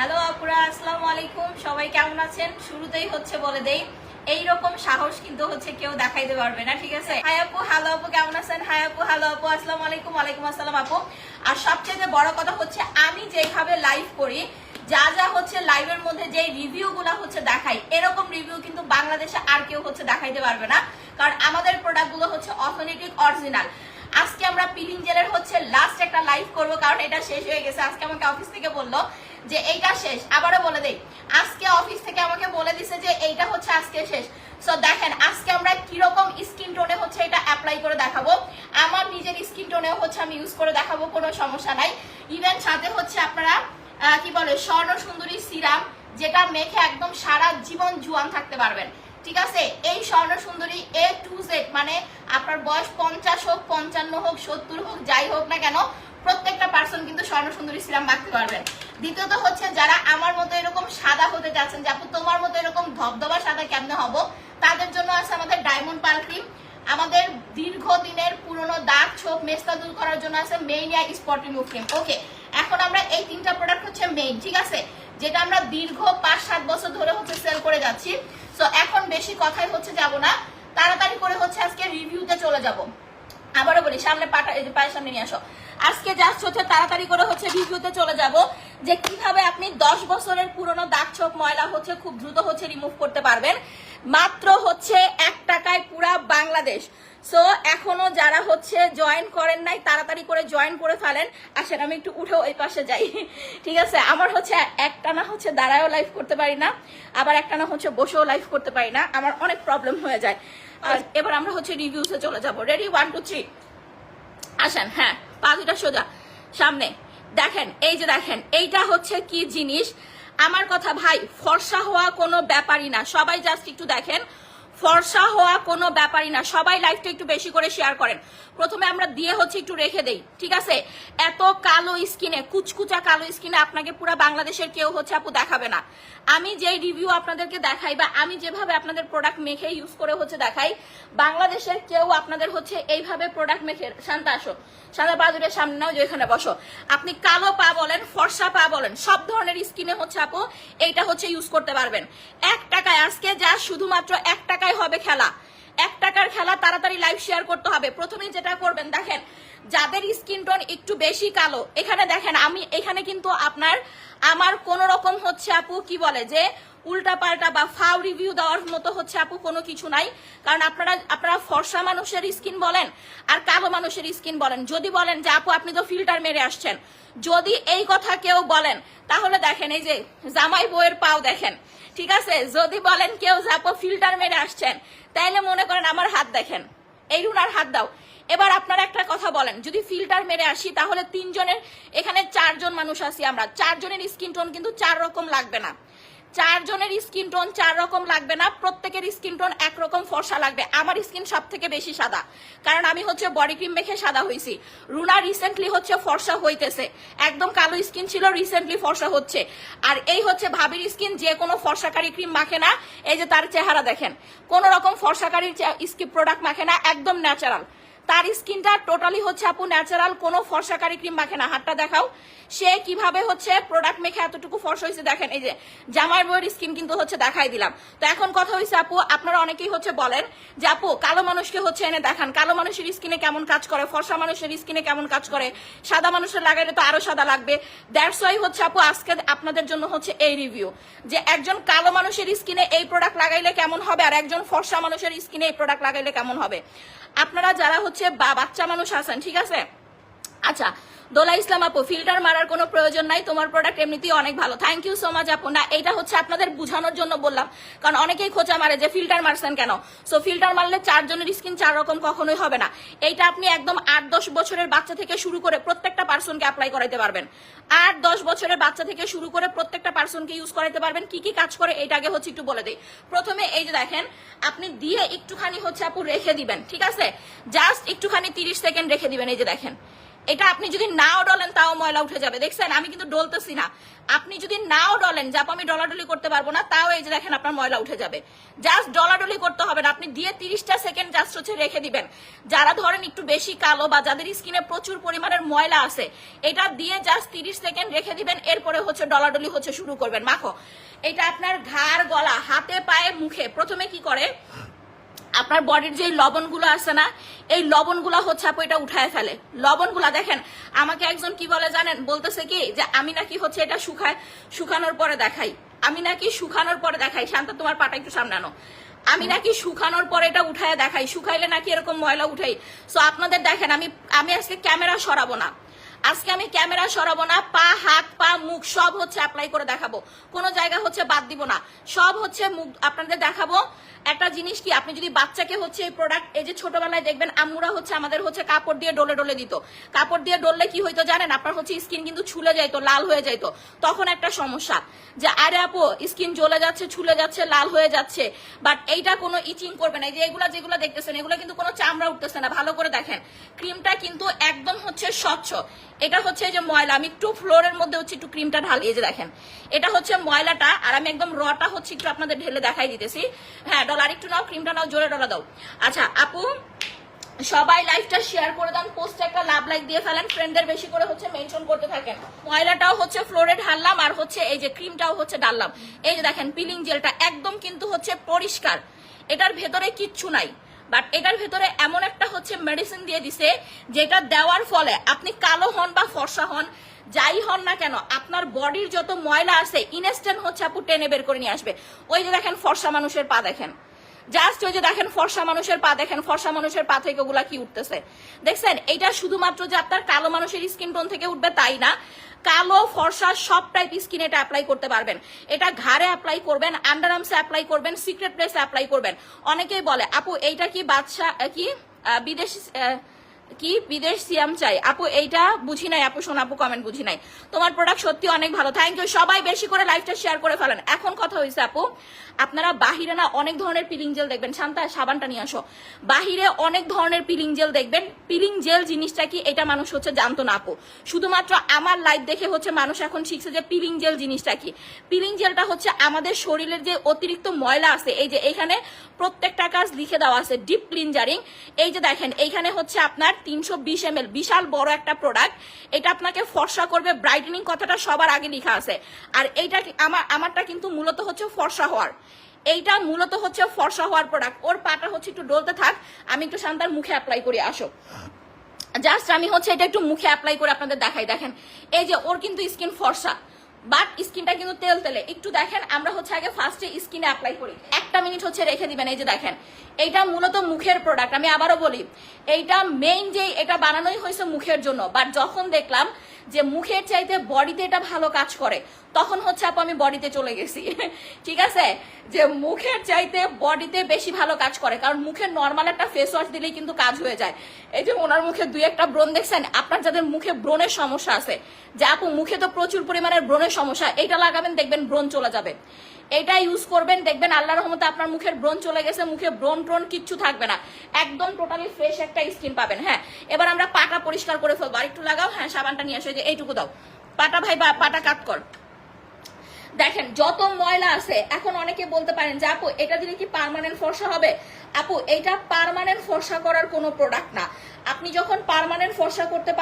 Hello আপুরা, আসসালামু আলাইকুম। সবাই কেমন আছেন? শুরুতেই হচ্ছে বলে দেই এই রকম সাহস কিন্তু হচ্ছে কেউ দেখাইতে পারবে না, ঠিক আছে? হাই আপু, হ্যালো আপু, কেমন আছেন? হাই আপু, হ্যালো আপু, আসসালামু আলাইকুম, ওয়ালাইকুম আসসালাম আপু। আর সবচেয়ে বড় কথা হচ্ছে, আমি যেভাবে লাইভ করি, যা যা হচ্ছে লাইভের মধ্যে যে রিভিউ গুলা হচ্ছে দেখাই, এরকম রিভিউ কিন্তু বাংলাদেশে আর কেউ হচ্ছে দেখাইতে পারবে না, কারণ আমাদের প্রোডাক্টগুলো হচ্ছে অথেন্টিক অরিজিনাল আজকে আমরা পিলিং জেলের হচ্ছে লাস্ট একটা লাইভ করব, কারণ এটা শেষ হয়ে গেছে। আজকে আমাকে অফিস থেকে বলল যে এইটা শেষ। আবারও বলে দেই, আজকে অফিস থেকে আমাকে বলে দিছে যে এইটা হচ্ছে আজকে শেষ। সো দেখেন, আজকে আমরা কীরকম স্কিন টোনে হচ্ছে এটা অ্যাপ্লাই করে দেখাবো। আমার নিজের স্কিন টোনেও হচ্ছে আমি ইউজ করে দেখাবো, কোনো সমস্যা নাই। ইভেন সাথে হচ্ছে আপনারা কি বলে, স্বর্ণ সুন্দরী সিরাম যেটা মেখে একদম সারা জীবন জুয়ান থাকতে পারবেন। ঠিক আছে? এই স্বর্ণ সুন্দরী এ টু জেড মানে আপনার বয়স পঞ্চাশ হোক, পঞ্চান্ন হোক, সত্তর হোক, যাই হোক না কেন প্রত্যেকটা পার্সন কিন্তু স্বর্ণ সুন্দরী সিরাম মাখতে পারবেন। দ্বিতীয়ত হচ্ছে যারা আমার মতো এরকম সাদা হতে যাচ্ছেন, যে আপু তোমার মতো এরকম ধবধবা সাদা কেমনে হব? তাদের জন্য আছে আমাদের ডায়মন্ড পাল ক্রিম আমাদের দীর্ঘদিনের পুরনো দাগ ছোপ মেস্তা দূর করার জন্য আছে main spot remove cream okay এখন আমরা এই তিনটা প্রোডাক্ট হচ্ছে মেইন ঠিক আছে? যেটা আমরা দীর্ঘ পাঁচ সাত বছর ধরে হচ্ছে সেল করে যাচ্ছি। সো এখন বেশি কথাই হচ্ছে যাব না। তাড়াতাড়ি করে হচ্ছে আজকে রিভিউতে চলে যাব। আবারও বলি, সামনে পাটা পায়ের সামনে নিয়ে আসো। আজকে জাস্ট হচ্ছে তাড়াতাড়ি করে হচ্ছে রিভিউতে চলে যাব যে কীভাবে আপনি দশ বছরের পুরনো দাগ ছোপ ময়লা হচ্ছে খুব দ্রুত হচ্ছে রিমুভ করতে পারবেন। মাত্র হচ্ছে এক টাকায় পুরা বাংলাদেশ। সো এখনও যারা হচ্ছে জয়েন করেন নাই তাড়াতাড়ি করে জয়েন করে ফেলেন। আসেন আমি একটু উঠে ওই পাশে যাই। ঠিক আছে? আমার হচ্ছে একটানা হচ্ছে দাঁড়ায়ও লাইভ করতে পারি না আবার একটানা হচ্ছে বসেও লাইভ করতে পারি না। আমার অনেক প্রবলেম হয়ে যায়। আর এবার আমরা হচ্ছে রিভিউসে চলে যাব। রেডি ওয়ান টু থ্রি আসেন হ্যাঁ পা দুটা সোজা, সামনে। দেখেন, এই যে দেখেন, এইটা হচ্ছে কি জিনিস? আমার কথা, ভাই, ফর্সা হওয়া কোনো ব্যাপারই না। সবাই জাস্ট একটু দেখেন, ফর্সা হওয়া কোনো ব্যাপারই না। সবাই লাইফটা একটু বেশি করে শেয়ার করেন। প্রথমে আমরা দিয়ে হচ্ছে একটু রেখে দেই, ঠিক আছে? এত কালো স্কিনে, কুচকুচা কালো স্কিনে আপনাকে পুরো বাংলাদেশের কেউ হচ্ছে আপু দেখাবে না। আমি যে রিভিউ আপনাদেরকে দেখাই বা আমি যেভাবে আপনাদের প্রোডাক্ট মেখে ইউজ করে হচ্ছে দেখাই, বাংলাদেশের কেউ আপনাদের হচ্ছে এইভাবে প্রোডাক্ট মেখে, শান্ত আসো। পা দুটোর সামনে নাও যে এখানে বসো। আপনি কালো পা বলেন, ফর্সা পা বলেন, সব ধরনের স্কিনে হচ্ছে আপু এইটা হচ্ছে ইউজ করতে পারবেন। এক টাকায়, আজকে যা শুধুমাত্র এক টাকায় হবে খেলা। এক টাকার খেলা তাড়াতাড়ি লাইভ শেয়ার করতে হবে। প্রথমে যেটা করবেন, দেখেন, যাদের স্কিন টোন একটু বেশি কালো, এখানে দেখেন, আমি, এখানে কিন্তু আপনার, আমার কোন রকম হচ্ছে আপু, কি বলে যে উল্টা পাল্টা বা ফাউ রিভিউ দেওয়ার মতো হচ্ছে আপু কোনো কিছু নাই। কারণ আপনারা আপনারা ফর্সা মানুষের স্কিন বলেন আর কালো মানুষের স্কিন বলেন। যদি বলেন যে, আপু, আপনি তো ফিল্টার মেরে আসছেন, যদি এই কথা কেউ বলেন, তাহলে দেখেন, এই যে, জামাই বইয়ের পাও দেখেন ঠিক আছে? যদি বলেন কেউ যে আপু ফিল্টার মেরে আসছেন, তাইলে মনে করেন আমার হাত দেখেন। এই রুনার হাত দাও। এবার আপনারা একটা কথা বলেন, যদি ফিল্টার মেরে আসি, তাহলে তিনজনের, এখানে চারজন মানুষ আছি আমরা। চারজনের স্কিন টোন কিন্তু চার রকম লাগবে না। চারজনের স্কিন টোন চার রকম লাগবে না, প্রত্যেকের স্কিন টোন একরকম ফর্সা লাগবে। আমার স্কিন সব থেকে বেশি সাদা, কারণ আমি হচ্ছে বডি ক্রিম মেখে সাদা হয়েছি রুনা রিসেন্টলি হচ্ছে ফর্সা হইতেছে। একদম কালো স্কিন ছিল রিসেন্টলি ফর্সা হচ্ছে। আর এই হচ্ছে ভাবির স্কিন, যে কোনো ফর্সাকারী ক্রিম মাখে না, এই যে তার চেহারা দেখেন। কোন রকম ফর্সাকারী স্কিন প্রোডাক্ট মাখে না, একদম ন্যাচারাল তার স্কিনটা টোটালি হচ্ছে আপু ন্যাচারাল কোনো ফর্সাকারী ক্রিম মাখে না। হাতটা দেখাও, সে কীভাবে হচ্ছে প্রোডাক্ট মেখে এতটুকু ফর্সা হয়েছে দেখেন। এই যে জামার বইয়ের স্কিন কিন্তু হচ্ছে দেখাই দিলাম। তো এখন কথা হয়েছে আপু, আপনারা অনেকেই হচ্ছে বলেন যে আপু, কালো মানুষকে হচ্ছে এনে দেখান। কালো মানুষের স্কিনে কেমন কাজ করে? ফর্সা মানুষের স্কিনে কেমন কাজ করে? সাদা মানুষের লাগাইলে তো আরও সাদা লাগবে। দ্যাটস ওয়াই হচ্ছে আপু, আজকে আপনাদের জন্য হচ্ছে এই রিভিউ যে একজন কালো মানুষের স্কিনে এই প্রোডাক্ট লাগাইলে কেমন হবে, আর একজন ফর্সা মানুষের স্কিনে এই প্রোডাক্ট লাগাইলে কেমন হবে? আপনারা যারা হচ্ছে বা বাচ্চা মানুষ আছেন ঠিক আছে? আচ্ছা দোলা ইসলাম আপু ফিল্টার মারার কোনো প্রয়োজন নাই, তোমার প্রোডাক্ট এমনিতেই অনেক ভালো। থ্যাংক ইউ সো মাচ আপু। না এটা হচ্ছে আপনাদের বোঝানোর জন্য বললাম, কারণ অনেকেই খোঁচা মারে যে ফিল্টার মারছেন কেন। সো ফিল্টার মারলে চারজনের স্কিন চার রকম কখনোই হবে না। এইটা আপনি একদম আট দশ বছরের বাচ্চা থেকে শুরু করে প্রত্যেকটা পার্সনকে অ্যাপ্লাই করাইতে পারবেন। আট দশ বছরের বাচ্চা থেকে শুরু করে প্রত্যেকটা পার্সনকে ইউজ করাইতে পারবেন। কি কি কাজ করে এইটা আগে হচ্ছে একটু বলে দিই। প্রথমে এই যে দেখেন, আপনি দিয়ে একটুখানি হচ্ছে আপু রেখে দিবেন, ঠিক আছে? জাস্ট একটুখানি তিরিশ সেকেন্ড রেখে দিবেন, এই যে দেখেন। এটা আপনি যদি নাও ডলেন, তাও ময়লা উঠে যাবে। দেখছেন? আমি কিন্তু ডলতেছি না। আপনি যদি নাও ডলেন, যে আপু আমি ডলাডলি করতে পারব না, তাও এই যে দেখেন আপনার ময়লা উঠে যাবে। জাস্ট ডলাডলি করতে হবে না। আপনি দিয়ে তিরিশটা সেকেন্ড জাস্ট হচ্ছে রেখে দিবেন। যারা ধরেন একটু বেশি কালো বা যাদের স্কিনে প্রচুর পরিমাণের ময়লা আছে, এটা দিয়ে জাস্ট তিরিশ সেকেন্ড রেখে দিবেন, এরপরে হচ্ছে ডলাডলি হচ্ছে শুরু করবেন। মাখো। এটা আপনার ঘাড়, গলা, হাতে, পায়ে, মুখে। প্রথমে কি করে? আপনার বডির যে লবণগুলো আছে না, এই লবণগুলো হচ্ছে আপু এটা উঠায় ফেলে। লবণগুলা দেখেন, আমাকে একজন কি বলে জানেন? বলতেছে কি যে, আমি নাকি হচ্ছে এটা শুকায়, শুকানোর পরে দেখাই। আমি নাকি শুকানোর পরে দেখাই। শান্ত, তোমার পাটা একটু সামনে আনো। আমি নাকি শুকানোর পরে এটা উঠায় দেখাই। শুকাইলে নাকি এরকম ময়লা উঠাই। সো আপনাদের দেখেন, আমি আমি আজকে ক্যামেরা সরাবো না। আজকে আমি ক্যামেরা সরাবো না, পা, হাত, পা, মুখ, সব হচ্ছে অ্যাপ্লাই করে দেখাবো। কোনো জায়গা হচ্ছে বাদ দিব না। সব হচ্ছে মুখ, আপনাদের দেখাবো। একটা জিনিস কি, আপনি যদি বাচ্চাকে হচ্ছে এই প্রোডাক্ট এই যে ছোটবেলায় দেখবেন, আম্মুরা হচ্ছে আমাদের হচ্ছে কাপড় দিয়ে ডলে ডলে দিত। কাপড় দিয়ে ডললে কি হইতো জানেন? আপনার হচ্ছে স্কিন কিন্তু ছুলে যাইতো, লাল হয়ে যাইতো। তখন একটা সমস্যা যে, আরে আপু স্কিন জ্বলে যাচ্ছে, ছুলে যাচ্ছে, লাল হয়ে যাচ্ছে। বাট এইটা কোনো ইচিং করবে না। এই যে এগুলা যেগুলো দেখতেছেন, এগুলো কিন্তু কোনো চামড়া উঠতেছে না। ভালো করে দেখেন। ক্রিমটা কিন্তু একদম হচ্ছে স্বচ্ছ। এটা হচ্ছে এই যে ময়লা, আমি একটু ফ্লোরের মধ্যে হচ্ছে একটু ক্রিমটা ঢালিয়ে যে দেখেন। এটা হচ্ছে ময়লাটা, আর আমি একদম রটা হচ্ছে একটু আপনাদের ঢেলে দেখাই দিতেছি। হ্যাঁ ডলার একটু নাও, ক্রিমটা নাও, জোরে ডলা দাও। আচ্ছা আপু, সবাই লাইভটা শেয়ার করে দেন পোস্টে একটা লাভ লাইক দিয়ে ফেলেন ফ্রেন্ডদের বেশি করে হচ্ছে মেনশন করতে থাকেন। ময়লাটাও হচ্ছে ফ্লোরে ঢাললাম, আর হচ্ছে এই যে ক্রিমটাও হচ্ছে ডাললাম এই যে দেখেন পিলিং জেলটা একদম কিন্তু হচ্ছে পরিষ্কার। এটার ভেতরে কিচ্ছু নাই। বাট এটার ভেতরে এমন একটা হচ্ছে মেডিসিন দিয়ে দিছে, যেটা দেওয়ার ফলে আপনি কালো হন বা ফর্সা হন, যাই হন না কেন, আপনার বডির যত ময়লা আছে ইনস্ট্যান্ট হচ্ছে আপু টেনে বের করে নিয়ে আসবে। ওই যে দেখেন ফর্সা মানুষের পা দেখেন। জাস্ট ওই যে দেখেন ফর্সা মানুষের পা, দেখেন ফর্সা মানুষের পা থেকে ওগুলা কি উঠতেছে। দেখছেন? এটা শুধুমাত্র যে আপনার কালো মানুষের স্কিন টোন থেকে উঠবে তাই না। কালো, ফর্সা সব টাইপ স্কিন এটা অ্যাপ্লাই করতে পারবেন। এটা ঘাড়ে অ্যাপ্লাই করবেন আন্ডার আর্মসে অ্যাপ্লাই করবেন সিক্রেট প্লেসে অ্যাপ্লাই করবেন। অনেকেই বলে, আপু, এইটা কি বাদশা কি বিদেশি কি, বিদেশ সিয়াম চাই? আপু, এইটা বুঝি নাই। আপু, শোন, আপু কমেন্ট বুঝি নাই। তোমার প্রোডাক্ট সত্যি অনেক ভালো। থ্যাংক ইউ সবাই বেশি করে লাইভটা শেয়ার করে ফেলেন। এখন কথা হয়েছে আপু আপনারা বাহিরে না অনেক ধরনের পিলিং জেল দেখবেন। শান্তা, সাবানটা নিয়ে আসো। বাহিরে অনেক ধরনের পিলিং জেল দেখবেন। পিলিং জেল জিনিসটা কি? এটা মানুষ হচ্ছে জানতো না আপু। শুধুমাত্র আমার লাইফ দেখে হচ্ছে মানুষ এখন শিখছে যে পিলিং জেল জিনিসটা কি? পিলিং জেলটা হচ্ছে আমাদের শরীরের যে অতিরিক্ত ময়লা আছে, এই যে এখানে প্রত্যেকটা কাজ লিখে দেওয়া আছে ডিপ ক্লিনজারিং এই যে দেখেন, এইখানে হচ্ছে আপনার তিনশো বিশ এম বিশাল বড় একটা প্রোডাক্ট এটা আপনাকে ফর্সা করবে ব্রাইটেনিং কথাটা সবার আগে লিখা আছে। আর এইটা আমার আমারটা কিন্তু মূলত হচ্ছে ফর্সা হওয়ার। এইটা মূলত হচ্ছে ফর্সা হওয়ার প্রোডাক্ট ওর পাটা হচ্ছে একটু ডলতে থাক, আমি একটু শান্তার মুখে অ্যাপ্লাই করে, আসো। জাস্ট আমি হচ্ছে এটা একটু মুখে অ্যাপ্লাই করে আপনাদের দেখাই, দেখেন। এই যে ওর কিন্তু স্কিন ফর্সা বাট স্কিনটা কিন্তু তেল তেলে। একটু দেখেন, আমরা হচ্ছে আগে ফার্স্টে স্কিনে অ্যাপ্লাই করি। একটা মিনিট হচ্ছে রেখে দিবেন, এই যে দেখেন। এইটা মূলত মুখের প্রোডাক্ট আমি আবারও বলি, এইটা মেইন যে এটা বানানোই হয়েছে মুখের জন্য বাট যখন দেখলাম যে মুখের চাইতে বডিতে এটা ভালো কাজ করে। তখন হচ্ছে আপু আমি বডিতে চলে গেছি। ঠিক আছে? যে মুখের চাইতে বডিতে বেশি ভালো কাজ করে। কারণ মুখে নর্মাল একটা ফেস ওয়াশ দিলেই কিন্তু কাজ হয়ে যায়। এই যে ওনার মুখে দুই একটা ব্রণ দেখছেন, আপনার যাদের মুখে ব্রণের সমস্যা আছে, যে আপু মুখে তো প্রচুর পরিমাণের ব্রণের সমস্যা এটা লাগাবেন, দেখবেন ব্রণ চলে যাবে। এটা ইউজ করবেন, দেখবেন আল্লাহ রহমতে আপনার মুখের ব্রণ চলে গেছে, মুখে ব্রণ ট্রণ কিচ্ছু থাকবে না। একদম টোটালি ফ্রেশ একটা স্কিন পাবেন হ্যাঁ। এবার আমরা পাটা পরিষ্কার করে ফেলব। আর একটু লাগাও হ্যাঁ সাবানটা নিয়ে আসো যে এইটুকু দাও। পাটা ভাই, বা পাটা কাট কর। দেখেন, যত ময়লা আছে, এখন অনেকে বলতে পারেন যে, আপু, এটা দিলে কি পারমানেন্ট ফর্সা হবে? আপু এটা পার্মানেন্ট ফর্সা করার কোনো প্রোডাক্ট না। আপনি যখন পারমানেন্ট ফর্সা করতে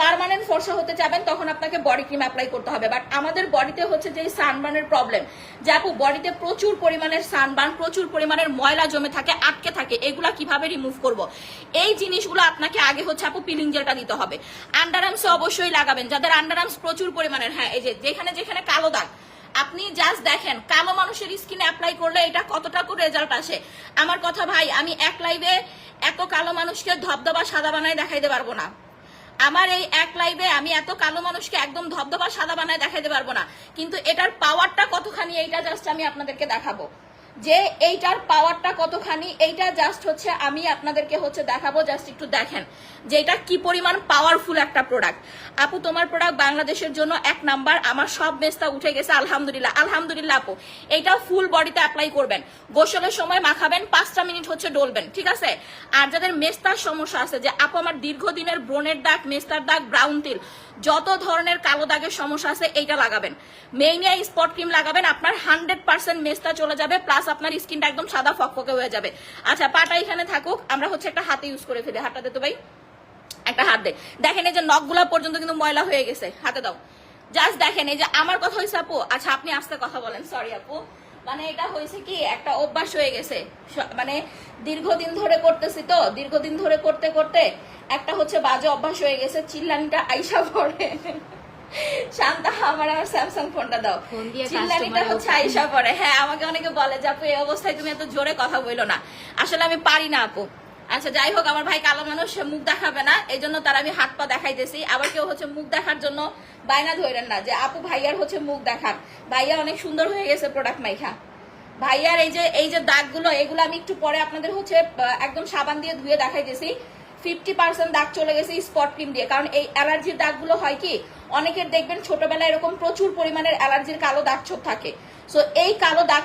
পার্মানেন্ট ফর্সা হতে যাবেন তখন আপনাকে বডি ক্রিম অ্যাপ্লাই করতে হবে। বাট আমাদের বডিতে হচ্ছে যে সানবার্নের প্রবলেম যে আপু বডিতে প্রচুর পরিমাণের সানবার্ন প্রচুর পরিমাণের ময়লা জমে থাকে, আটকে থাকে, এগুলা কীভাবে রিমুভ করব? এই জিনিসগুলো আপনাকে আগে হচ্ছে আপু পিলিং জেলটা দিতে হবে। আন্ডার অবশ্যই লাগাবেন। যাদের আন্ডার আর্মস প্রচুর পরিমাণের হ্যাঁ এই যে যেখানে যেখানে কালো দাগ, আপনি জাস্ট দেখেন, কালো মানুষের স্কিনে অ্যাপ্লাই করলে এটা কতটা করে রেজাল্ট আসে? আমার কথা ভাই, আমি এক লাইভে এত কালো মানুষকে ধবধবা সাদা বানায় দেখাইতে পারব না। আমার এই এক লাইভে আমি এত কালো মানুষকে একদম ধবধবা সাদা বানায় দেখাতে পারব না। কিন্তু এটার পাওয়ারটা কতখানি, এইটা জাস্ট আমি আপনাদেরকে দেখাবো। যে এইটার পাওয়ারটা কতখানি, এইটা জাস্ট হচ্ছে আমি আপনাদেরকে হচ্ছে দেখাবো জাস্ট একটু দেখেন যে এটা কি পরিমাণ পাওয়ারফুল একটা প্রোডাক্ট আপু, তোমার প্রোডাক্ট বাংলাদেশের জন্য এক নাম্বার আমার সব মেস্তা উঠে গেছে, আলহামদুলিল্লাহ আলহামদুলিল্লাহ আপু। এইটা ফুল বডিতে অ্যাপ্লাই করবেন। গোসলের সময় মাখাবেন, পাঁচটা মিনিট হচ্ছে ডলবেন, ঠিক আছে? আর যাদের মেস্তার সমস্যা আছে, যে আপু, আমার দীর্ঘদিনের ব্রণের দাগ মেস্তার দাগ ব্রাউন তিল যত ধরনের কালো দাগের সমস্যা আছে, এইটা লাগাবেন। মেইনিয়া স্পট ক্রিম লাগাবেন, আপনার হান্ড্রেড পার্সেন্ট মেস্তা চলে যাবে প্লাস আপনার স্কিনটা একদম সাদা ফকফকে হয়ে যাবে। আচ্ছা পাটা এখানে থাকুক, আমরা হচ্ছে একটা হাতে ইউজ করে ফেলি। হাতটা তো ভাই। একটা হাত দে। দেখেন এই যে নখগুলা পর্যন্ত কিন্তু ময়লা হয়ে গেছে। হাতে দাও। জাস্ট দেখেন, এই যে আমার কথা হয়েছে আপু। আচ্ছা আপনি আস্তে কথা বলেন। সরি আপু। মানে এটা হয়েছে কি একটা অভ্যাস হয়ে গেছে। মানে দীর্ঘদিন ধরে করতেছি তো দীর্ঘদিন ধরে করতে করতে একটা হচ্ছে বাজে অভ্যাস হয়ে গেছে চিল্লানিটা আইসা পড়ে। শান্তা আমার আমার স্যামসাং ফোনটা দাও। চিল্লানিটা হচ্ছে আইসা পড়ে। হ্যাঁ আমাকে অনেকে বলে যে আপু এই অবস্থায় তুমি এত জোরে কথা বইলো না। আসলে আমি পারি না আপু। আচ্ছা যাই হোক, আমার ভাই কালো মানুষ মুখ দেখাবে না। এই জন্য তার আমি হাত পা দেখাইতেছি। আবার কেউ হচ্ছে মুখ দেখার জন্য বায়না ধরেন না যে, আপু, ভাইয়ার হচ্ছে মুখ দেখার। ভাইয়া অনেক সুন্দর হয়ে গেছে প্রোডাক্ট মাইখা। ভাইয়ার এই যে এই যে দাগগুলো, এগুলো আমি একটু পরে আপনাদের হচ্ছে একদম সাবান দিয়ে ধুয়ে দেখাইতেছি। ফিফটি পার্সেন্ট দাগ চলে গেছে স্পট ক্রিম দিয়ে। কারণ এই অ্যালার্জির দাগগুলো হয় কি, অনেকের দেখবেন ছোটবেলায় এরকম প্রচুর পরিমাণের অ্যালার্জির কালো দাগ ছোপ থাকে। সো এই কালো দাগ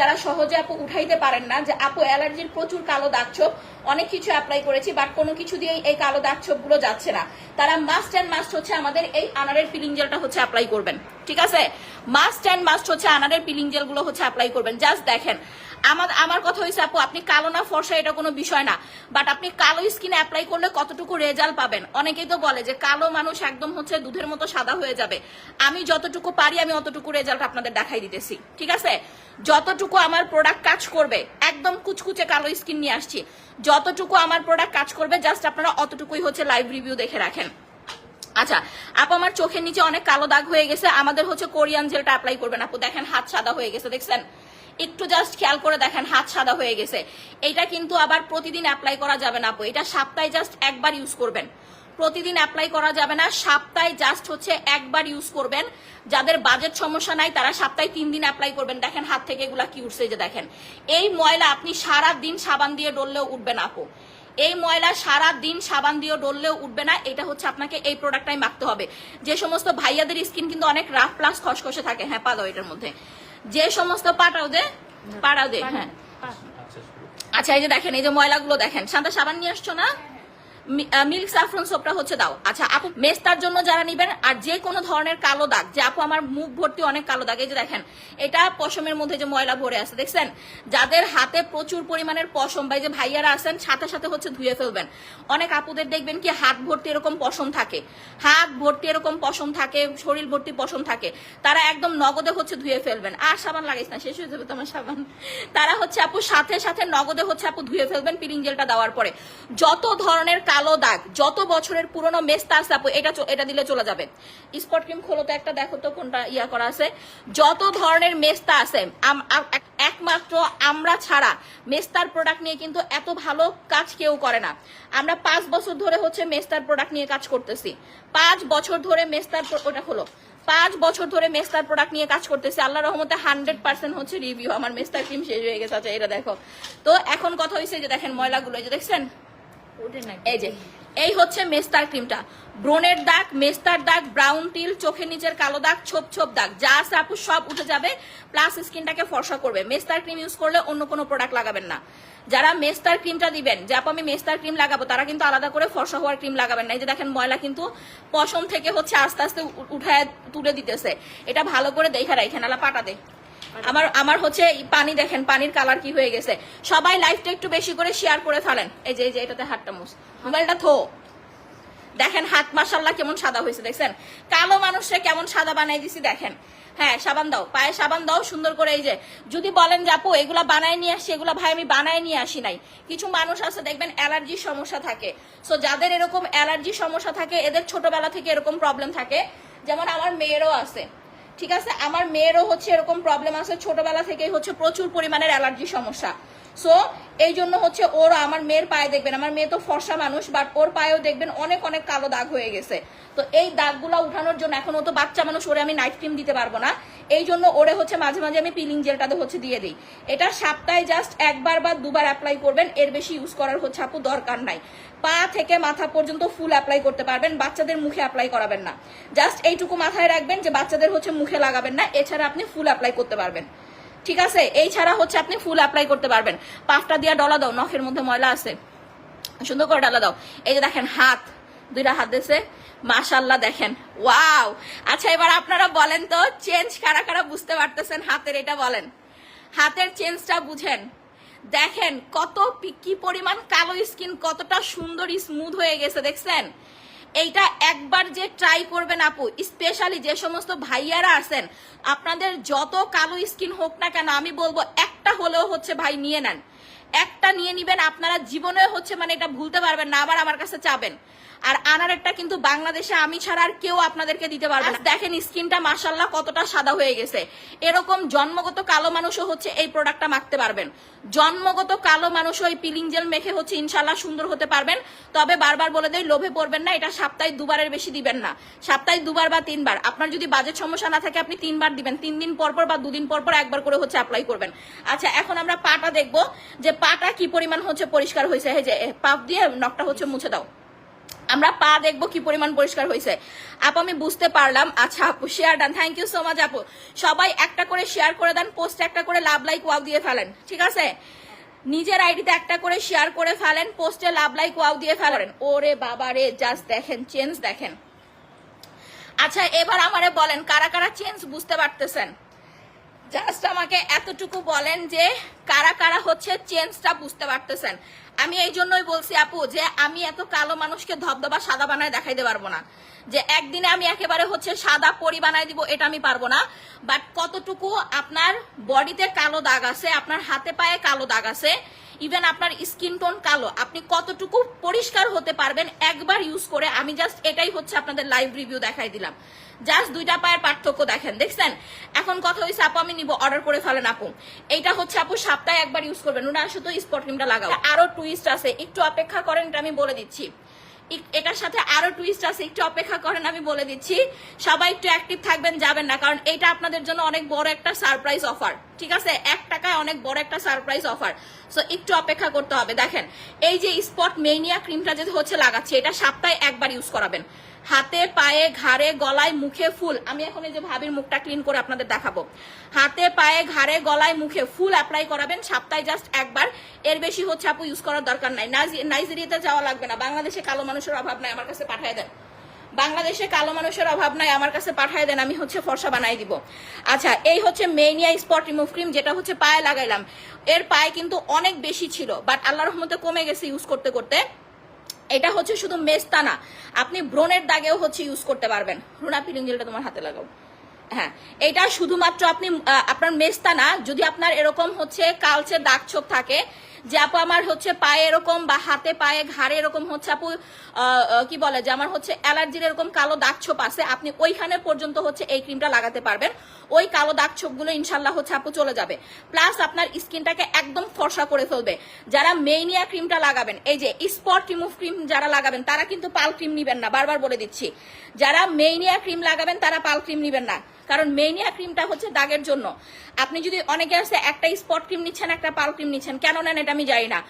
যারা সহজে আপু উঠাইতে পারেন না, যে আপু অ্যালার্জির প্রচুর কালো দাগ ছোপ, অনেক কিছু অ্যাপ্লাই করেছি বাট কোনো কিছু দিয়ে এই কালো দাগ ছোপগুলো যাচ্ছে না। তারা মাস্ট অ্যান্ড মাস্ট হচ্ছে আমাদের এই আনারের ফিলিং জেলটা হচ্ছে অ্যাপ্লাই করবেন। ঠিক আছে? মাস্ট অ্যান্ড মাস্ট হচ্ছে আনারের পিলিং জেলগুলো হচ্ছে অ্যাপ্লাই করবেন। জাস্ট দেখেন আমার আমার কথা হয়েছে আপু, আপনি কালো না, ফর্সা, এটা কোনো বিষয় না। বাট আপনি কালো স্কিনে অ্যাপ্লাই করলে কতটুকু রেজাল্ট পাবেন? অনেকেই তো বলে যে কালো মানুষ একদম হচ্ছে দুধের মতো সাদা হয়ে যাবে। আমি যতটুকু পারি, আমি অতটুকু রেজাল্ট আপনাদের দেখাই দিতেছি। ঠিক আছে? যতটুকু আমার প্রোডাক্ট কাজ করবে, একদম কুচকুচে কালো স্কিন নিয়ে আসছি। যতটুকু আমার প্রোডাক্ট কাজ করবে জাস্ট আপনারা অতটুকুই হচ্ছে লাইভ রিভিউ দেখে রাখেন। আচ্ছা আপু, আমার চোখের নিচে অনেক কালো দাগ হয়ে গেছে। আমাদের হচ্ছে কোরিয়ান জেলটা অ্যাপ্লাই করবেন, আপু। দেখেন, হাত সাদা হয়ে গেছে, দেখছেন? একটু জাস্ট খেয়াল করে দেখেন, হাত সাদা হয়ে গেছে। এটা কিন্তু আবার প্রতিদিন অ্যাপ্লাই করা যাবে না আপু। এটা সপ্তাহে জাস্ট একবার ইউজ করবেন। প্রতিদিন অ্যাপ্লাই করা যাবে না, সপ্তাহে জাস্ট হচ্ছে একবার ইউজ করবেন। যাদের বাজেট সমস্যা নাই, তারা সপ্তাহে তিন দিন অ্যাপ্লাই করবেন। দেখেন হাত থেকে এগুলা কি উঠছে যে দেখেন। এই ময়লা আপনি সারা দিন সাবান দিয়ে ডললেও উঠবে না আপু। এই ময়লা সারা দিন সাবান দিয়ে ডললেও উঠবে না, এটা হচ্ছে আপনাকে এই প্রোডাক্টটাই মাখতে হবে। যে সমস্ত ভাইয়াদের স্কিন কিন্তু অনেক রাফ প্লাস খসখসে থাকে হ্যাঁ পা দাও এটার মধ্যে। যে সমস্ত পাটাও দে পাড়াও দে হ্যাঁ। আচ্ছা এই যে দেখেন এই যে ময়লাগুলো দেখেন শান্তা সাবান নিয়ে আসছো না? মিল্ক সাফরন সোপটা হচ্ছে দাও। আচ্ছা আপু মেস্তার জন্য যারা নিবেন, আর যে কোনো ধরনের কালো দাগ, যে আপু আমার মুখ ভর্তি অনেক কালো দাগ, এই যে দেখেন, এটা পশমের মধ্যে যে ময়লা ভরে আছে, দেখছেন? যাদের হাতে প্রচুর পরিমাণের পশম, বা যে ভাইয়ারা আছেন, সাথে সাথে হচ্ছে ধুয়ে ফেলবেন। অনেক আপুদের দেখবেন কি, হাত ভর্তি এরকম পশম থাকে। হাত ভর্তি এরকম পশম থাকে, শরীর ভর্তি পশম থাকে। তারা একদম নগদে হচ্ছে ধুয়ে ফেলবেন। আর সাবান লাগাইস না, শেষ হয়ে যাবে তোমার সাবান। তারা হচ্ছে আপু, সাথে সাথে নগদে হচ্ছে আপু ধুয়ে ফেলবেন পিলিং জেলটা দেওয়ার পরে। যত ধরনের কালো দাগ। যত বছরের পুরনো মেস্তা আছে আপু এটা এটা দিলে চলে যাবে। স্পট ক্রিম খোলো তো একটা, দেখো তো কোনটা ইয়া করা আছে। যত ধরনের মেস্তা আছে একমাত্র আমরা ছাড়া মেস্তার প্রোডাক্ট নিয়ে কিন্তু এত ভালো কাজ কেউ করে না। আমরা পাঁচ বছর ধরে হচ্ছে মেস্তার প্রোডাক্ট নিয়ে কাজ করতেছি। পাঁচ বছর ধরে মেস্তার ওটা খোলো। পাঁচ বছর ধরে মেস্তার প্রোডাক্ট নিয়ে কাজ করতেছি। আল্লাহ রহমতে হান্ড্রেড পার্সেন্ট হচ্ছে রিভিউ আমার মেস্তার ক্রিম শেষ হয়ে গেছে। আচ্ছা এটা দেখো। তো এখন কথা হয়েছে যে দেখেন ময়লাগুলো যে দেখছেন? এই হচ্ছে মেস্তার ক্রিমটা। ব্রণের দাগ, মেস্তার দাগ ব্রাউন টিল চোখের নিচের কালো দাগ, ছোপ ছোপ দাগ, যা আছে আপু সব উঠে যাবে প্লাস স্কিনটাকে ফর্সা করবে। মেস্তার ক্রিম ইউজ করলে অন্য কোনো প্রোডাক্ট লাগাবেন না। যারা মেস্তার ক্রিমটা দিবেন, যে আপু আমি মেস্তার ক্রিম লাগাবো, তারা কিন্তু আলাদা করে ফর্সা হওয়ার ক্রিম লাগাবেন না। এই যে দেখেন, ময়লা কিন্তু পশম থেকে হচ্ছে আস্তে আস্তে উঠায় তুলে দিতেছে। এটা ভালো করে দেখে রাখেন আলা পাটা দে। আমার আমার হচ্ছে পানি দেখেন, পানির কালার কি হয়ে গেছে। সবাই লাইফটা একটু বেশি করে শেয়ার করে ফেলেন। এই যে এই যে, এটাতে হাতটা মুস মোবাইলটা থো। দেখেন হাত মাসাল্লাহ কেমন সাদা হয়েছে, দেখছেন? কালো মানুষে কেমন সাদা বানাই দিছি, দেখেন। হ্যাঁ সাবান দাও, পায়ে সাবান দাও, সুন্দর করে এই যে, যদি বলেন যে আপু, এগুলা বানায় নিয়ে আসি, এগুলা ভাই আমি বানায় নিয়ে আসি নাই। কিছু মানুষ আছে, দেখবেন অ্যালার্জির সমস্যা থাকে। সো যাদের এরকম অ্যালার্জির সমস্যা থাকে, এদের ছোটবেলা থেকে এরকম প্রবলেম থাকে। যেমন আমার মেয়েরও আছে। ঠিক আছে? আমার মেয়েরও হচ্ছে এরকম প্রবলেম আছে। ছোটবেলা থেকেই হচ্ছে প্রচুর পরিমাণের অ্যালার্জি সমস্যা। সো এই জন্য হচ্ছে ওর আমার মেয়ের পায়ে দেখবেন, আমার মেয়ে তো ফর্সা মানুষ বাট ওর পায়েও দেখবেন অনেক অনেক কালো দাগ হয়ে গেছে। তো এই দাগগুলো উঠানোর জন্য এখন ও তো বাচ্চা মানুষ, ওরে আমি নাইট ক্রিম দিতে পারব না। এই জন্য ওরে হচ্ছে মাঝে মাঝে আমি পিলিং জেলটাতে হচ্ছে দিয়ে দিই। এটা সপ্তাহে জাস্ট একবার বা দুবার অ্যাপ্লাই করবেন, এর বেশি ইউজ করার হচ্ছে আপু দরকার নাই। পা থেকে মাথা পর্যন্ত ফুল অ্যাপ্লাই করতে পারবেন, বাচ্চাদের মুখে অ্যাপ্লাই করাবেন না। জাস্ট এইটুকু মাথায় রাখবেন যে বাচ্চাদের হচ্ছে মুখে লাগাবেন না, এছাড়া আপনি ফুল অ্যাপ্লাই করতে পারবেন। ঠিক আছে? এই ছাড়া হচ্ছে আপনি ফুল অ্যাপ্লাই করতে পারবেন। পাফটা দিয়ে ডলা দাও, নখের মধ্যে ময়লা আছে। সুন্দর করে ডালা দাও। এই যে দেখেন, হাত। দুইটা হাত দিয়েছে মাশাল্লাহ দেখেন। ওয়াও আচ্ছা এবার আপনারা বলেন তো চেঞ্জ কারা কারা বুঝতে পারতেছেন? হাতের এটা বলেন। হাতের চেঞ্জটা বুঝেন। দেখেন কত কি পরিমাণ কালো স্কিন, কতটা সুন্দর স্মুথ হয়ে গেছে, দেখছেন? এইটা একবার যে ট্রাই করবেন আপু স্পেশালি যে সমস্ত ভাইয়ারা আছেন, আপনাদের যত কালো স্কিন হোক না কেন, আমি বলব একটা হলেও হচ্ছে ভাই নিয়ে নেন। একটা নিয়ে নিবেন, আপনারা জীবনে হচ্ছে মানে এটা ভুলতে পারবেন না, আবার আমার কাছে চাবেন। আর আনারেরটা কিন্তু বাংলাদেশে আমি ছাড়া আর কেউ আপনাদেরকে দিতে পারবে না। দেখেন স্কিনটা মাসাল্লাহ কতটা সাদা হয়ে গেছে। এরকম জন্মগত কালো মানুষও হচ্ছে এই প্রোডাক্টটা মাখতে পারবেন। জন্মগত কালো মানুষ ওই পিলিং জেল মেখে হচ্ছে ইনশাল্লাহ সুন্দর হতে পারবেন। তবে বারবার বলে দেয় লোভে পড়বেন না এটা সপ্তাহে দুবারের বেশি দিবেন না। সপ্তাহে দুবার বা তিনবার। আপনার যদি বাজেট সমস্যা না থাকে আপনি তিনবার দিবেন। তিন দিন পর পর বা দুদিন পর পর একবার করে হচ্ছে অ্যাপ্লাই করবেন। আচ্ছা এখন আমরা পাটা দেখব যে পাটা কি পরিমাণ হচ্ছে পরিষ্কার হয়েছে। এই যে পাপ দিয়ে নখটা হচ্ছে মুছে দাও। আমরা পা দেখব কি পরিমাণ পরিষ্কার হয়েছে। আপু, আমি বুঝতে পারলাম। আচ্ছা আপু share done thank you so much আপু। সবাই একটা করে শেয়ার করে দেন পোস্ট একটা করে লাভ লাইক ওয়াও দিয়ে ফেলেন, ঠিক আছে? নিজের আইডিতে একটা করে শেয়ার করে ফেলেন পোস্টে লাভ লাইক ওয়াও দিয়ে ফেলেন। ওরে বাবা রে জাস্ট দেখেন চেঞ্জ দেখেন। আচ্ছা এবার আমারে বলেন, কারা কারা চেঞ্জ বুঝতে পারতেছেন? জাস্ট আমাকে এতটুকু বলেন যে কারা কারা হচ্ছে চেঞ্জটা বুঝতে পারতেছেন। আমি এই জন্যই বলছি, আপু, যে আমি এত কালো মানুষকে ধবধবা সাদা বানায় দেখাইতে পারব না। যে একদিনে আমি একেবারে হচ্ছে সাদা পরি বানাই দিব, এটা আমি পারব না। বাট কতটুকু আপনার বডিতে কালো দাগ আছে, আপনার হাতে পায়ে কালো দাগ আছে ইভেন আপনার স্কিন টোন কালো, আপনি কতটুকু পরিষ্কার হতে পারবেন একবার ইউজ করে আমি জাস্ট এটাই হচ্ছে আপনাদের লাইভ রিভিউ দেখাই দিলাম। জাস্ট দুইটা পায়ের পার্থক্য দেখেন, দেখছেন? এখন কথা হয়েছে আপু, আমি নিব অর্ডার করে ফেলেন আপু। এইটা হচ্ছে, আপু সপ্তাহে একবার ইউজ করবেন ওনা শুধু স্পট ক্রিমটা লাগাও। আরও টুইস্ট আছে, একটু অপেক্ষা করেন, এটা আমি বলে দিচ্ছি। এটার সাথে আরও টুইস্ট আছে, একটু অপেক্ষা করেন, আমি বলে দিচ্ছি। সবাই একটু অ্যাক্টিভ থাকবেন, যাবেন না, কারণ এটা আপনাদের জন্য অনেক বড় একটা সারপ্রাইজ অফার ঠিক আছে? এক টাকায় অনেক বড় একটা সারপ্রাইজ অফার সো একটু অপেক্ষা করতে হবে। দেখেন, এই যে স্পট মেনিয়া ক্রিমটা যেটা হচ্ছে, লাগাচ্ছে, এটা সপ্তাহে একবার ইউজ করাবেন। হাতে, পায়ে, ঘাড়ে, গলায়, মুখে ফুল। আমি এখন এই যে ভাবির মুখটা ক্লিন করে আপনাদের দেখাবো। হাতে, পায়ে, ঘাড়ে, গলায়, মুখে ফুল অ্যাপ্লাই করাবেন। সপ্তাহে জাস্ট একবার। এর বেশি হচ্ছে আপু ইউজ করার দরকার নাই। নাইজেরিয়াতে যাওয়া লাগবে না। বাংলাদেশে কালো মানুষের অভাব নাই, আমার কাছে পাঠিয়ে দেন। বাংলাদেশে কালো মানুষের অভাব নাই, আমার কাছে পাঠিয়ে দেন। আমি হচ্ছে ফর্সা বানাই দিব। আচ্ছা এই হচ্ছে মেনিয়া স্পট রিমুভ ক্রিম যেটা হচ্ছে পায়ে লাগাইলাম। এর পায়ে কিন্তু অনেক বেশি ছিল বাট আল্লাহ রহমতে কমে গেছে ইউজ করতে করতে। এটা হচ্ছে শুধু মেস্তা না। আপনি ব্রণের দাগেও হচ্ছে ইউজ করতে পারবেন। রুনা পিলিং জেলটা তোমার হাতে লাগাও। হ্যাঁ এটা শুধুমাত্র আপনি আপনার মেস্তা না, যদি আপনার এরকম হচ্ছে কালচে দাগ ছোপ থাকে যে আপু, আমার হচ্ছে পায়ে এরকম বা হাতে পায়ে ঘাড়ে এরকম হচ্ছে আপু কি বলে যে আমার হচ্ছে অ্যালার্জির এরকম কালো দাগ ছোপ আছে, আপনি ওইখানে পর্যন্ত হচ্ছে এই ক্রিমটা লাগাতে পারবেন। ওই কালো দাগ ছোপগুলো ইনশাল্লাহ হচ্ছে আপু চলে যাবে। প্লাস আপনার স্কিনটাকে একদম ফর্সা করে ফেলবে। যারা মেইনিয়া ক্রিমটা লাগাবেন, এই যে স্পট রিমুভ ক্রিম যারা লাগাবেন, তারা কিন্তু পাল ক্রিম নিবেন না, বারবার বলে দিচ্ছি। যারা মেইনিয়া ক্রিম লাগাবেন, তারা পাল ক্রিম নিবেন না। কারণ মেইনিয়া ক্রিমটা হচ্ছে দাগের জন্য। আপনি যদি অনেকে আছে, একটা স্পট ক্রিম নিচ্ছেন, একটা পাল ক্রিম নিচ্ছেন, কেন নেন এটা আমি জানি না।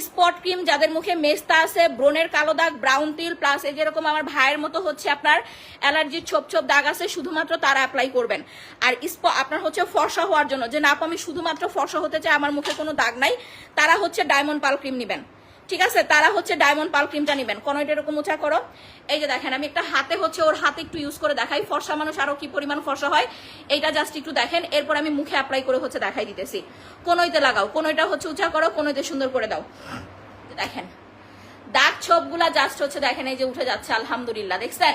স্পট ক্রিম যাদের মুখে মেস্তা আছে, ব্রণের কালো দাগ ব্রাউন তিল প্লাস এই যেরকম আমার ভাইয়ের মতো হচ্ছে আপনার অ্যালার্জির ছোপ ছোপ দাগ আছে, শুধুমাত্র তারা অ্যাপ্লাই করবেন। আর স্প- আপনার হচ্ছে ফর্সা হওয়ার জন্য। যে না আমি শুধুমাত্র ফর্সা হতে চাই, আমার মুখে কোনো দাগ নাই, তারা হচ্ছে ডায়মন্ড পাল ক্রিম নেবেন। ঠিক আছে? তারা হচ্ছে ডায়মন্ড পাল ক্রিমটা নেবেন। কোনো এটা এরকম উঁচা করো। এই যে দেখেন, আমি একটা হাতে হচ্ছে ওর হাতে একটু ইউজ করে দেখাই। ফর্সা মানুষ আরও কি পরিমাণ ফর্সা হয়? এইটা জাস্ট একটু দেখেন। এরপর আমি মুখে অ্যাপ্লাই করে হচ্ছে দেখাই দিতেছি। কোনোইতে লাগাও, কোনোইটা হচ্ছে উঁচা করো, কোনোইতে সুন্দর করে দাও। দেখেন, দাগ ছোপগুলা জাস্ট হচ্ছে দেখেন, এই যে উঠে যাচ্ছে, আলহামদুলিল্লাহ। দেখছেন?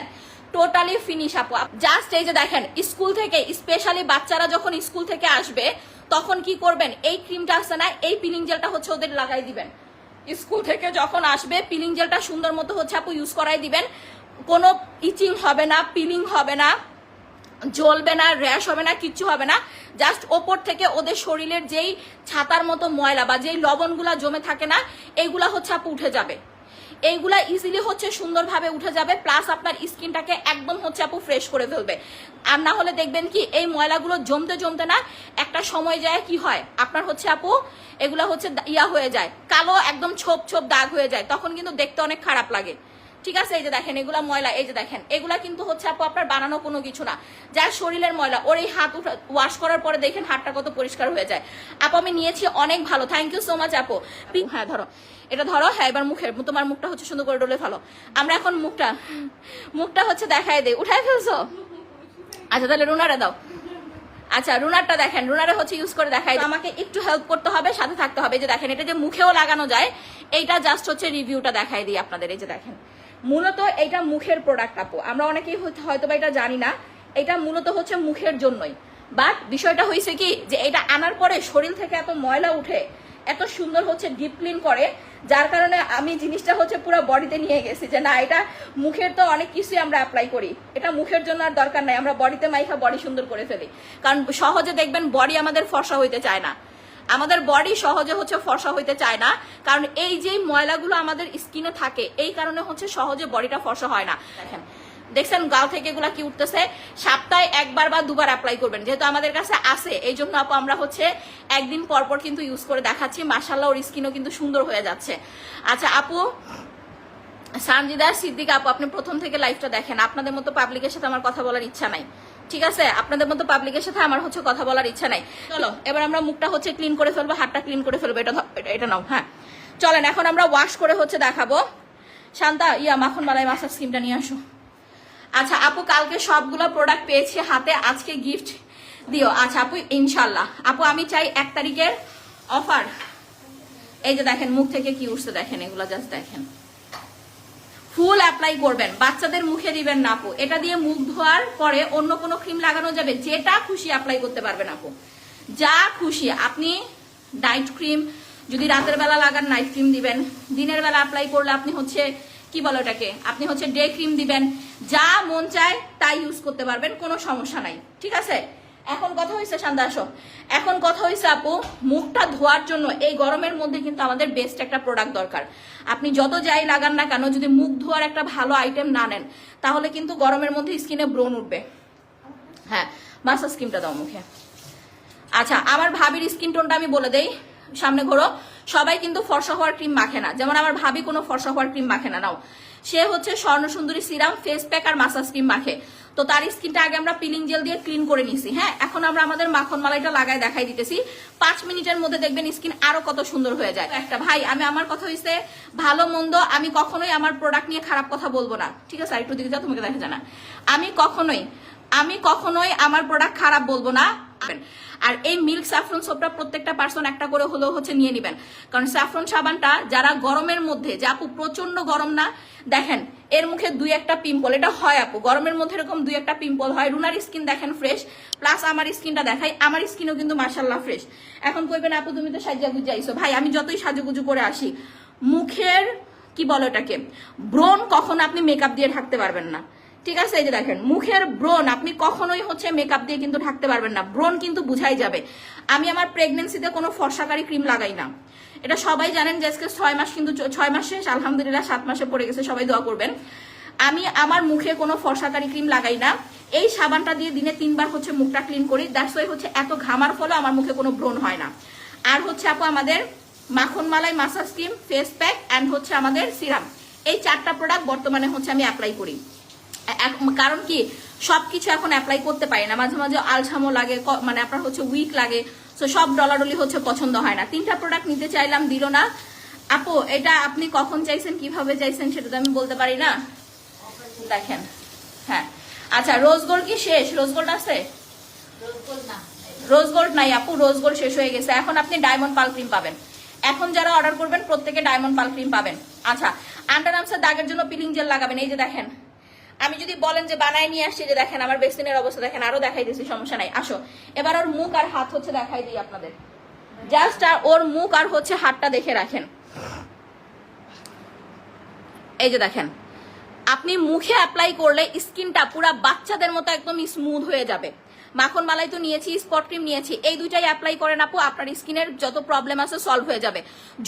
টোটালি ফিনিশ আপু। জাস্ট এই যে দেখেন স্কুল থেকে স্পেশালি বাচ্চারা যখন স্কুল থেকে আসবে, তখন কি করবেন? এই ক্রিমটা আসছে না, এই পিলিং জেলটা হচ্ছে ওদের লাগাই দিবেন। স্কুল থেকে যখন আসবে পিলিং জেলটা সুন্দর মতো হচ্ছে আপু ইউজ করাই দিবেন। কোনো ইচিং হবে না পিলিং হবে না, জ্বলবে না র্যাশ হবে না, কিচ্ছু হবে না। জাস্ট ওপর থেকে ওদের শরীরের যেই ছাতার মতো ময়লা বা যেই লবণগুলা জমে থাকে না এইগুলা হচ্ছে আপু উঠে যাবে। এইগুলা ইজিলি হচ্ছে সুন্দরভাবে উঠে যাবে প্লাস আপনার স্কিনটাকে একদম হচ্ছে আপু ফ্রেশ করে ফেলবে। আর না হলে দেখবেন কি, এই ময়লাগুলো জমতে জমতে না একটা সময় যায় কি হয়, আপনার হচ্ছে আপু এগুলা হচ্ছে ইয়া হয়ে যায়, কালো একদম ছোপ ছোপ দাগ হয়ে যায়, তখন কিন্তু দেখতে অনেক খারাপ লাগে। ঠিক আছে? এই যে দেখেন, এগুলা ময়লা, এই যে দেখেন, এগুলা কিন্তু হচ্ছে আপু আপনার বানানো কোনো কিছু না। যার শরীরের ময়লা, ওর এই হাত ওয়াশ করার পরে দেখেন হাতটা কত পরিষ্কার হয়ে যায়। আপু আমি নিয়েছি অনেক ভালো থ্যাংক ইউ সো মাচ আপু। হ্যাঁ ধরো। এটা ধরো হ্যাঁ এবার মুখের, তোমার মুখটা হচ্ছে সুন্দর করে ডলে ফেলো। আমরা এখন মুখটা মুখটা হচ্ছে দেখায় দেই উঠায় ফেলছো? আচ্ছা তাহলে রুনারে দাও। আচ্ছা রুনারটা দেখেন, রুনারে হচ্ছে ইউজ করে দেখাই আমাকে একটু হেল্প করতে হবে, সাথে থাকতে হবে। যে দেখেন, এটা যে মুখেও লাগানো যায়, এইটা জাস্ট হচ্ছে রিভিউটা দেখাই দিই আপনাদের। এই যে দেখেন, মূলত এটা মুখের প্রোডাক্ট আপু। আমরা অনেকেই হয়তো- হয়তো বা এটা জানি না, এটা মূলত হচ্ছে মুখের জন্যই। বাট বিষয়টা হয়েছে কি, যে এটা আনার পরে শরীর থেকে এত ময়লা উঠে এত সুন্দর হচ্ছে ডিপ ক্লিন করে, যার কারণে আমি জিনিসটা হচ্ছে পুরো বডিতে নিয়ে গেছি যে না, এটা মুখের তো অনেক কিছুই আমরা অ্যাপ্লাই করি। এটা মুখের জন্য আর দরকার নাই, আমরা বডিতে মাইখা বডি সুন্দর করে ফেলি। কারণ সহজে দেখবেন বডি আমাদের ফর্সা হইতে চায় না। আমাদের বডি সহজে হচ্ছে ফর্সা হইতে চায় না, কারণ এই যে ময়লাগুলো আমাদের স্কিনে থাকে, এই কারণে হচ্ছে সহজে বডিটা ফর্সা হয় না। দেখেন দেখছেন গাল থেকে এগুলা কি উঠতেছে? সপ্তাহে একবার বা দুবার অ্যাপ্লাই করবেন। যেহেতু আমাদের কাছে আছে এই জন্য আপু আমরা হচ্ছে একদিন পর পর কিন্তু ইউজ করে দেখাচ্ছি। মাসাল্লাহ ওর স্কিনও কিন্তু সুন্দর হয়ে যাচ্ছে। আচ্ছা আপু, সানজিদা, সিদ্দিক আপু, আপনি প্রথম থেকে লাইফটা দেখেন। আপনাদের মতো পাবলিকের সাথে আমার কথা বলার ইচ্ছা নাই। ঠিক আছে? আপনাদের মতো পাবলিকের সাথে আমার হচ্ছে কথা বলার ইচ্ছা নাই। চলো, এবার আমরা মুখটা হচ্ছে ক্লিন করে ফেলব, হাতটা ক্লিন করে ফেলব। এটা এটা- এটা নাও হ্যাঁ। চলেন, এখন আমরা ওয়াশ করে হচ্ছে দেখাবো। শান্তা, ইয়া, মাখন মালাই মাসার স্কিমটা নিয়ে আসো। আচ্ছা আপু, কালকে সবগুলো প্রোডাক্ট পেয়েছি হাতে, আজকে গিফট দিও। আচ্ছা আপু, ইনশাল্লাহ। আপু, আমি চাই এক তারিখের অফার এই যে দেখেন, মুখ থেকে কি উঠছে দেখেন, এগুলো জাস্ট দেখেন। ফুল অ্যাপ্লাই করবেন, বাচ্চাদের মুখে দিবেন না, আপু। এটা দিয়ে মুখ ধোয়ার পরে অন্য কোনো ক্রিম লাগানো যাবে, যেটা খুশি অ্যাপ্লাই করতে পারবেন, আপু। যা খুশি, আপনি নাইট ক্রিম যদি রাতের বেলা লাগান নাইট ক্রিম দিবেন। দিনের বেলা অ্যাপ্লাই করলে আপনি হচ্ছে কি বলো এটাকে আপনি হচ্ছে ডে ক্রিম দিবেন, যা মন চায় তাই ইউজ করতে পারবেন, কোনো সমস্যা নাই, ঠিক আছে? এখন কথা হয়েছে আসো। এখন কথা হয়েছে আপু, মুখটা ধোয়ার জন্য, এই গরমের মধ্যে কিন্তু আমাদের বেস্ট একটা প্রোডাক্ট দরকার। আপনি যত যাই লাগান না কেন, যদি মুখ ধোয়ার একটা ভালো আইটেম না নেন, তাহলে কিন্তু গরমের মধ্যে স্কিনে ব্রণ উঠবে। হ্যাঁ মাসাজ ক্রিমটা দাও মুখে। আচ্ছা আমার ভাবির স্কিন টোনটা আমি বলে দেই, সামনে ঘোরো। সবাই কিন্তু ফর্সা হওয়ার ক্রিম মাখে না। যেমন আমার ভাবি কোনো ফর্সা হওয়ার ক্রিম মাখে না, নাও। সে হচ্ছে Swarna Sundari serum face pack আর মাসাজ ক্রিম মাখে। তো তার স্কিনটা আগে আমরা পিলিং জেল দিয়ে ক্লিন করে নিছি হ্যাঁ? এখন আমরা আমাদের মাখন মালাইটা লাগাই দেখাই দিতেছি। পাঁচ মিনিটের মধ্যে দেখবেন স্কিন আরও কত সুন্দর হয়ে যায়। একটা ভাই, আমি, আমার কথা হইছে, ভালো, মন্দ, আমি কখনোই আমার প্রোডাক্ট নিয়ে খারাপ কথা বলব না। ঠিক আছে? আর একটু দিকে যাও, তোমাকে দেখা যায় না। আমি কখনোই আমি কখনোই আমার প্রোডাক্ট খারাপ বলব না। আর এই মিল্ক স্যাফরন সোপটা প্রত্যেকটা পার্সন একটা করে হলেও হচ্ছে নিয়ে নিবেন। কারণ স্যাফরন সাবানটা যারা গরমের মধ্যে, যে আপু প্রচণ্ড গরম না, দেখেন, এর মুখে দুই একটা পিম্পল এটা হয় আপু। গরমের মধ্যে এরকম দুই একটা পিম্পল হয়। রুনার স্কিন দেখেন ফ্রেশ প্লাস আমার স্কিনটা দেখাই, আমার স্কিনও কিন্তু মার্শাল্লাহ ফ্রেশ এখন কইবেন, আপু, তুমি তো সাজা গুজাইছো ভাই, আমি যতই সাজুগুজু করে আসি, মুখের, কি বলো এটাকে ব্রণ কখন আপনি মেকআপ দিয়ে ঢাকতে পারবেন না। ঠিক আছে, এই যে দেখেন, মুখের ব্রণ, আপনি কখনোই হচ্ছে মেকআপ দিয়ে কিন্তু ঢাকতে পারবেন না। ব্রণ কিন্তু বুঝাই যাবে। আমি আমার প্রেগনেন্সিতে কোনো ফর্সাকারী ক্রিম লাগাই না। এটা সবাই জানেন যে আজকে ছয় মাস কিন্তু ছয় মাস শেষ, আলহামদুলিল্লাহ সাত মাসে পড়ে গেছে, সবাই দোয়া করবেন। আমি আমার মুখে কোনো ফর্সাকারী ক্রিম লাগাই না। এই সাবানটা দিয়ে দিনে তিনবার হচ্ছে মুখটা ক্লিন করি। দ্যাটস ওয়াই হচ্ছে এত ঘামার ফলে আমার মুখে কোনো ব্রণ হয় না। আর হচ্ছে আপু, আমাদের মাখন মালাই massage cream face pack and হচ্ছে আমাদের সিরাম এই চারটা প্রোডাক্ট বর্তমানে হচ্ছে আমি অ্যাপ্লাই করি। কারণ কি সবকিছু এখন অ্যাপ্লাই করতে পারি না। মাঝে মাঝে আলসামো লাগে মানে আপনার হচ্ছে উইক লাগে তো সব ডলাডলি হচ্ছে পছন্দ হয় না। তিনটা প্রোডাক্ট নিতে চাইলাম দিল না। আপু এটা আপনি কখন চাইছেন কীভাবে চাইছেন সেটা তো আমি বলতে পারি না। দেখেন হ্যাঁ। আচ্ছা রোজ গোল্ড কি শেষ? রোজ গোল্ড আছে? রোজ গোল্ড নাই আপু রোজ গোল্ড শেষ হয়ে গেছে। এখন আপনি ডায়মন্ড পাল ক্রিম পাবেন। এখন যারা অর্ডার করবেন প্রত্যেকে ডায়মন্ড পাল ক্রিম পাবেন। আচ্ছা আন্ডার আর্মসের দাগের জন্য পিলিং জেল লাগাবেন। এই যে দেখেন আমি যদি বলেন যে বানায় নিয়ে আসছি, যে দেখেন আমার বেসিনের অবস্থা, দেখেন আরও দেখাই দিচ্ছি সমস্যা নাই। আসো। এবার ওর মুখ আর হাত হচ্ছে দেখাই দিই আপনাদের। জাস্ট ওর মুখ আর হচ্ছে হাতটা দেখে রাখেন। এই যে দেখেন, আপনি মুখে অ্যাপ্লাই করলে স্কিনটা পুরা বাচ্চাদের মতো একদম স্মুথ হয়ে যাবে। মাখন মালাই তো নিয়েছি স্পট ক্রিম নিয়েছি। এই দুইটাই অ্যাপ্লাই করেন আপু, আপনার স্কিনের যত প্রবলেম আছে সলভ হয়ে যাবে।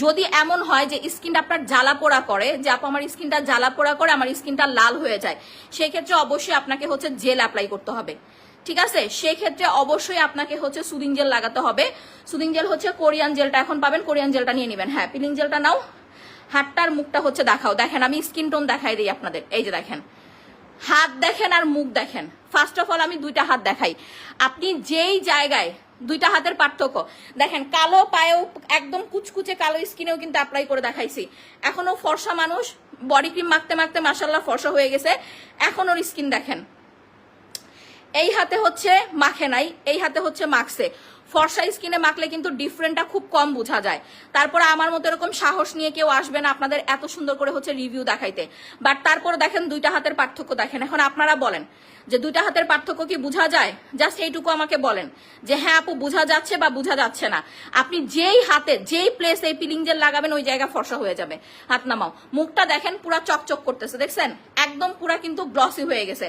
যদি এমন হয় যে স্কিনটা আপনার জ্বালা পোড়া করে, যে আপু আমার স্কিনটা জ্বালা পোড়া করে, আমার স্কিনটা লাল হয়ে যায়, সেক্ষেত্রে অবশ্যই আপনাকে হচ্ছে জেল অ্যাপ্লাই করতে হবে। ঠিক আছে? সেক্ষেত্রে অবশ্যই আপনাকে হচ্ছে সুদিং জেল লাগাতে হবে। সুদিং জেল হচ্ছে কোরিয়ান জেলটা এখন পাবেন, কোরিয়ান জেলটা নিয়ে নেবেন। হ্যাঁ পিলিং জেলটা নাও। হাতটার মুখটা হচ্ছে দেখাও। দেখেন, আমি স্কিন টোন দেখাই দিই আপনাদের। এই যে দেখেন। হাত দেখেন আর মুখ দেখেন। ফার্স্ট অফ অল আমি দুইটা হাত দেখাই। আপনি যেই জায়গায় দুইটা হাতের পার্থক্য, দেখেন, কালো পায়েও একদম কুচকুচে কালো স্কিনেও কিন্তু অ্যাপ্লাই করে দেখাইছি। এখনও ফর্সা মানুষ বডি ক্রিম মাখতে মাখতে মাসাল্লাহ ফর্সা হয়ে গেছে। এখন ওর স্কিন দেখেন। এই হাতে হচ্ছে মাখে নাই, এই হাতে হচ্ছে মাখছে। ফর্সা স্কিনে মাখলে কিন্তু ডিফারেন্টটা খুব কম বোঝা যায়। তারপরে আমার মতো এরকম সাহস নিয়ে কেউ আসবে না আপনাদের এত সুন্দর করে হচ্ছে রিভিউ দেখাইতে। বাট তারপরে দেখেন দুইটা হাতের পার্থক্য দেখেন। এখন আপনারা বলেন যে দুইটা হাতের পার্থক্য কি বুঝা যায়? জাস্ট এইটুকু আমাকে বলেন। যে হ্যাঁ আপু, বোঝা যাচ্ছে বা বোঝা যাচ্ছে না। আপনি যেই হাতে, যেই প্লেস এই পিলিং জেল লাগাবেন, ওই জায়গা ফর্সা হয়ে যাবে। হাত নামাও। মুখটা দেখেন, পুরা চকচক করতেছে, দেখছেন? একদম পুরা কিন্তু গ্লসি হয়ে গেছে।